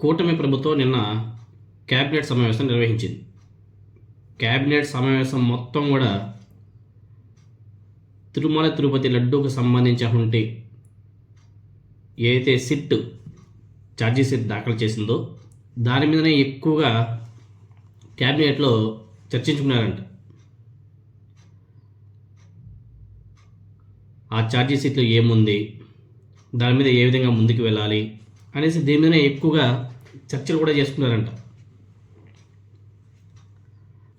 కూటమి ప్రభుత్వం నిన్న క్యాబినెట్ సమావేశం నిర్వహించింది. క్యాబినెట్ సమావేశం మొత్తం కూడా తిరుమల తిరుపతి లడ్డూకు సంబంధించినటువంటి ఏదైతే సిట్ ఛార్జీ సిట్ దాఖలు చేసిందో దాని మీదనే ఎక్కువగా క్యాబినెట్లో చర్చించుకున్నారంట. ఆ ఛార్జీ సీట్లో ఏముంది? దాని మీద ఏ విధంగా ముందుకు వెళ్ళాలి? అనేసి దీని మీదనే ఎక్కువగా చర్చలు కూడా చేసుకున్నారంట.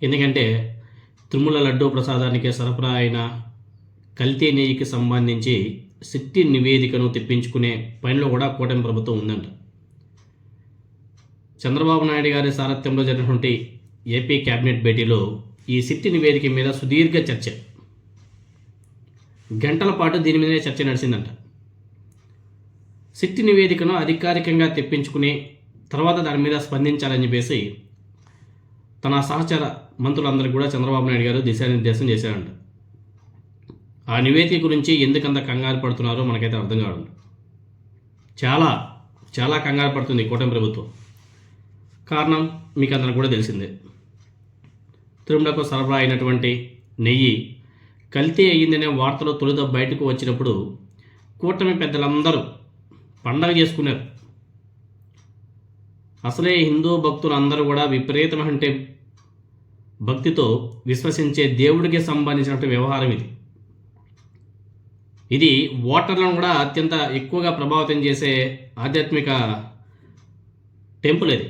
ఎందుకంటే తిరుమల లడ్డూ ప్రసాదానికి సరఫరా అయిన కల్తీ నెయ్యికి సంబంధించి శక్తి నివేదికను తెప్పించుకునే పనిలో కూడా కూటమి ప్రభుత్వం ఉందంట. చంద్రబాబు నాయుడు గారి సారథ్యంలో జరిగినటువంటి ఏపీ కేబినెట్ భేటీలో ఈ సిట్టి నివేదిక మీద సుదీర్ఘ చర్చ. గంటల పాటు దీని మీదనే చర్చ నడిచిందంట. శక్తి నివేదికను అధికారికంగా తెప్పించుకుని తర్వాత దాని మీద స్పందించాలని చెప్పేసి తన సహచర మంత్రులందరికీ కూడా చంద్రబాబు నాయుడు గారు దిశానిర్దేశం చేశారంట. ఆ నివేదిక గురించి ఎందుకంత కంగారు పడుతున్నారో మనకైతే అర్థం కావడం. చాలా చాలా కంగారు పడుతుంది కూటమి ప్రభుత్వం. కారణం మీకు అందరికి కూడా తెలిసిందే. తిరుమలకు సరఫరా అయినటువంటి నెయ్యి కల్తీ అయ్యిందనే వార్తలు తొలుత బయటకు వచ్చినప్పుడు కూటమి పెద్దలందరూ పండగ చేసుకున్నారు. అసలే హిందూ భక్తులు అందరూ కూడా విపరీతమంటే భక్తితో విశ్వసించే దేవుడికి సంబంధించినటువంటి వ్యవహారం ఇది. ఇది ఓటర్లను కూడా అత్యంత ఎక్కువగా ప్రభావితం చేసే ఆధ్యాత్మిక టెంపుల్ ఇది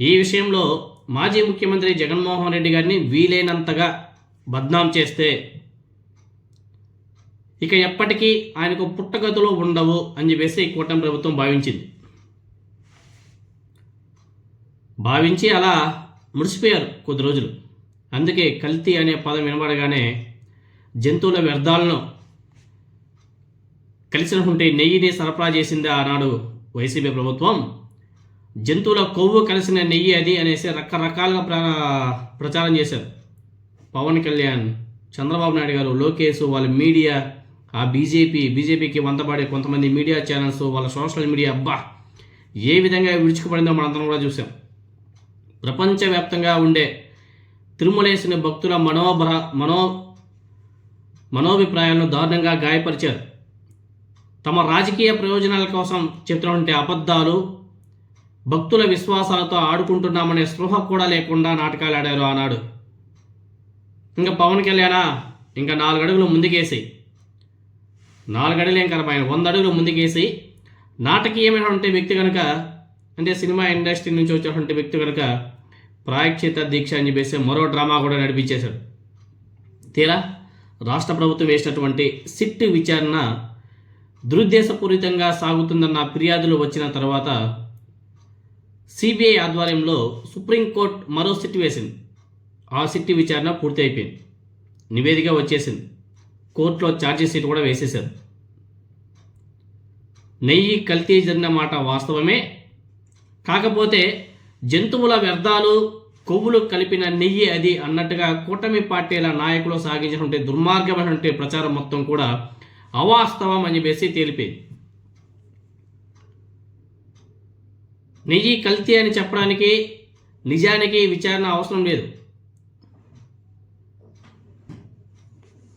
ఈ విషయంలో మాజీ ముఖ్యమంత్రి జగన్మోహన్ రెడ్డి గారిని వీలైనంతగా బద్నాం చేస్తే ఇక ఎప్పటికీ ఆయనకు పుట్టగతులు ఉండవు అని చెప్పేసి కూటమి ప్రభుత్వం భావించింది. భావించి అలా మురిసిపోయారు కొద్ది రోజులు. అందుకే కల్తీ అనే పదం వినబడగానే జంతువుల వ్యర్థాలను కలిసినటువంటి నెయ్యిని సరఫరా చేసింది ఆనాడు వైసీపీ ప్రభుత్వం. జంతువుల కొవ్వు కలిసిన నెయ్యి అది అనేసి రకరకాలుగా ప్రచారం చేశారు. పవన్ కళ్యాణ్ చంద్రబాబు నాయుడు గారు లోకేష్ వాళ్ళ మీడియా ఆ బీజేపీ బీజేపీకి వంతపడే కొంతమంది మీడియా ఛానల్స్ వాళ్ళ సోషల్ మీడియా అబ్బా! ఏ విధంగా విడుచుకుపడిందో మనందరం కూడా చూసాం ప్రపంచవ్యాప్తంగా ఉండే తిరుమలేసిన భక్తుల మనోభర మనో మనోభిప్రాయాలను దారుణంగా గాయపరిచారు. తమ రాజకీయ ప్రయోజనాల కోసం చెప్తున్నటువంటి అబద్ధాలు భక్తుల విశ్వాసాలతో ఆడుకుంటున్నామనే స్పృహ కూడా లేకుండా నాటకాలు ఆడారు ఆనాడు. ఇంకా పవన్ కళ్యాణా ఇంకా నాలుగు అడుగులు ముందుకేసి నాలుగు అడుగులు ఏం కలప ఆయన వంద అడుగులు ముందుకేసి నాటకీయమైనటువంటి వ్యక్తి కనుక అంటే సినిమా ఇండస్ట్రీ నుంచి వచ్చినటువంటి వ్యక్తి కనుక ప్రాయశ్చిత దీక్ష అని చెప్పేసి మరో డ్రామా కూడా నడిపించేశాడు. తీరా? రాష్ట్ర ప్రభుత్వం వేసినటువంటి సిట్ విచారణ దురుద్దేశపూరితంగా సాగుతుందన్న ఫిర్యాదులు వచ్చిన తర్వాత సిబిఐ ఆధ్వర్యంలో సుప్రీంకోర్టు మరో సిట్ వేసింది. ఆ సిట్ విచారణ పూర్తి అయిపోయింది నివేదిక వచ్చేసింది. కోర్టులో ఛార్జీ షీట్ కూడా వేసేశారు. నెయ్యి కల్తీ జరిగిన మాట వాస్తవమే కాకపోతే జంతువుల వ్యర్థాలు కొవ్వులు కలిపిన నెయ్యి అది అన్నట్టుగా కూటమి పార్టీల నాయకులు సాగించినటువంటి దుర్మార్గమైనటువంటి ప్రచారం మొత్తం కూడా అవాస్తవం అని చెప్పేసి తేలిపోయింది. నెయ్యి కల్తీ అని చెప్పడానికి నిజానికి విచారణ అవసరం లేదు.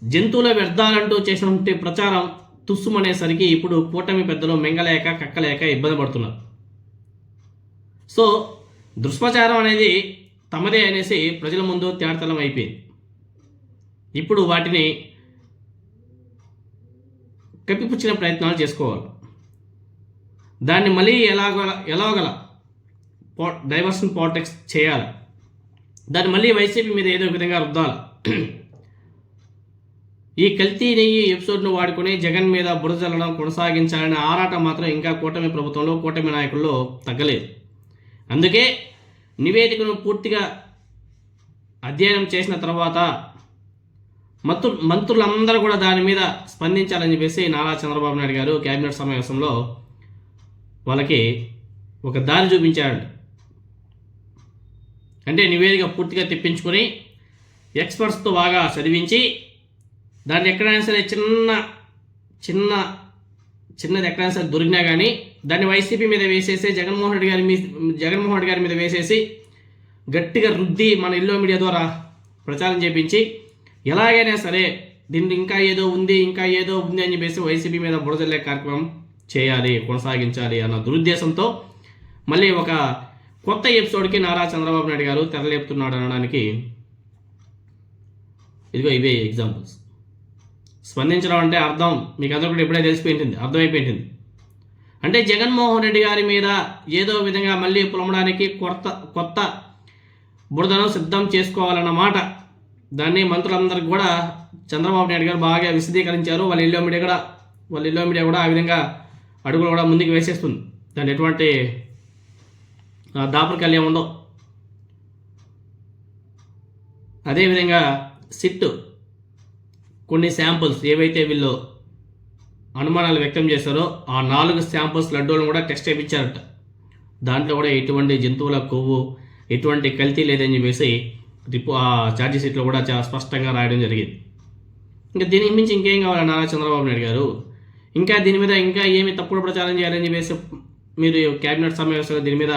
జంతువుల వ్యర్థాలంటూ చేసినటువంటి ప్రచారం తుస్సుమనేసరికి ఇప్పుడు కూటమి పెద్దలు మెంగలేక కక్కలేక ఇబ్బంది పడుతున్నారు. సో దుష్ప్రచారం అనేది తమదే అనేసి ప్రజల ముందు తేడతలం అయిపోయింది. ఇప్పుడు వాటిని కప్పిపుచ్చిన ప్రయత్నాలు చేసుకోవాలి. దాన్ని మళ్ళీ ఎలాగల ఎలాగల పో డైవర్షన్ పాలిటిక్స్ చేయాలి. దాన్ని మళ్ళీ వైసీపీ మీద ఏదో విధంగా రుద్దాలి. ఈ కల్తీ నెయ్యి ఎపిసోడ్ను వాడుకుని జగన్ మీద బురజల్లడం కొనసాగించాలనే ఆరాటం మాత్రం ఇంకా కూటమి ప్రభుత్వంలో కూటమి నాయకుల్లో తగ్గలేదు. అందుకే నివేదికను పూర్తిగా అధ్యయనం చేసిన తర్వాత మంత్రు మంత్రులందరూ కూడా దాని మీద స్పందించాలని చెప్పేసి నారా చంద్రబాబు నాయుడు గారు కేబినెట్ సమావేశంలో వాళ్ళకి ఒక దారి చూపించాడు అంటే నివేదిక పూర్తిగా తెప్పించుకొని ఎక్స్పర్ట్స్తో బాగా చదివించి దాన్ని ఎక్కడైనా సరే చిన్న చిన్న చిన్నది ఎక్కడైనా సరే దొరికినా కానీ దాన్ని వైసీపీ మీద వేసేసి జగన్మోహన్ రెడ్డి గారి మీ జగన్మోహన్ రెడ్డి గారి మీద వేసేసి గట్టిగా రుద్ది మన ఇల్లో మీడియా ద్వారా ప్రచారం చేపించి ఎలాగైనా సరే దీన్ని ఇంకా ఏదో ఉంది ఇంకా ఏదో ఉంది అని చెప్పేసి వైసీపీ మీద బుడజల్లే కార్యక్రమం చేయాలి కొనసాగించాలి అన్న దురుద్దేశంతో మళ్ళీ ఒక కొత్త ఎపిసోడ్కి నారా చంద్రబాబు నాయుడు గారు తెరలేపుతున్నాడు అనడానికి ఇదిగో ఇవే ఎగ్జాంపుల్స్ స్పందించడం అంటే అర్థం మీకు అందరూ కూడా ఇప్పుడే తెలిసిపోయింది అర్థమైపోయింది అంటే జగన్మోహన్ రెడ్డి గారి మీద ఏదో విధంగా మళ్ళీ పులమడానికి కొత్త కొత్త బురదను సిద్ధం చేసుకోవాలన్నమాట దాన్ని మంత్రులందరికీ కూడా చంద్రబాబు నాయుడు గారు బాగా విశదీకరించారు. వాళ్ళ ఇల్లో మీడియా కూడా వాళ్ళ ఇల్లో మీడియా కూడా ఆ విధంగా అడుగులు కూడా ముందుకు వేసేస్తుంది. దాని ఎటువంటి ఆ, ఏముండవు అదేవిధంగా సిట్ కొన్ని శాంపుల్స్ ఏవైతే వీళ్ళు అనుమానాలు వ్యక్తం చేశారో ఆ నాలుగు శాంపుల్స్ లడ్డూలను కూడా టెస్ట్ చేయించారట. దాంట్లో కూడా ఎటువంటి జంతువుల కొవ్వు ఎటువంటి కల్తీ లేదని చెప్పేసి రిపో ఆ ఛార్జీ షీట్లో కూడా చాలా స్పష్టంగా రాయడం జరిగింది. ఇంకా దీనికి మించి ఇంకేం కావాలి నారా చంద్రబాబు నాయుడు గారు? ఇంకా దీని మీద ఇంకా ఏమి తప్పుడు ప్రచారం చేయాలని చెప్పేసి మీరు క్యాబినెట్ సమావేశంలో దీని మీద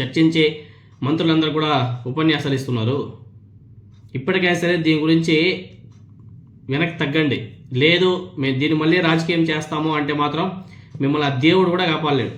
చర్చించి మంత్రులందరూ కూడా ఉపన్యాసాలు ఇస్తున్నారు. ఇప్పటికైనా సరే దీని గురించి వెనక్కి తగ్గండి. లేదు మేము దీన్ని మళ్ళీ రాజకీయం చేస్తాము అంటే మాత్రం మిమ్మల్ని ఆ దేవుడు కూడా కాపాడలేడు.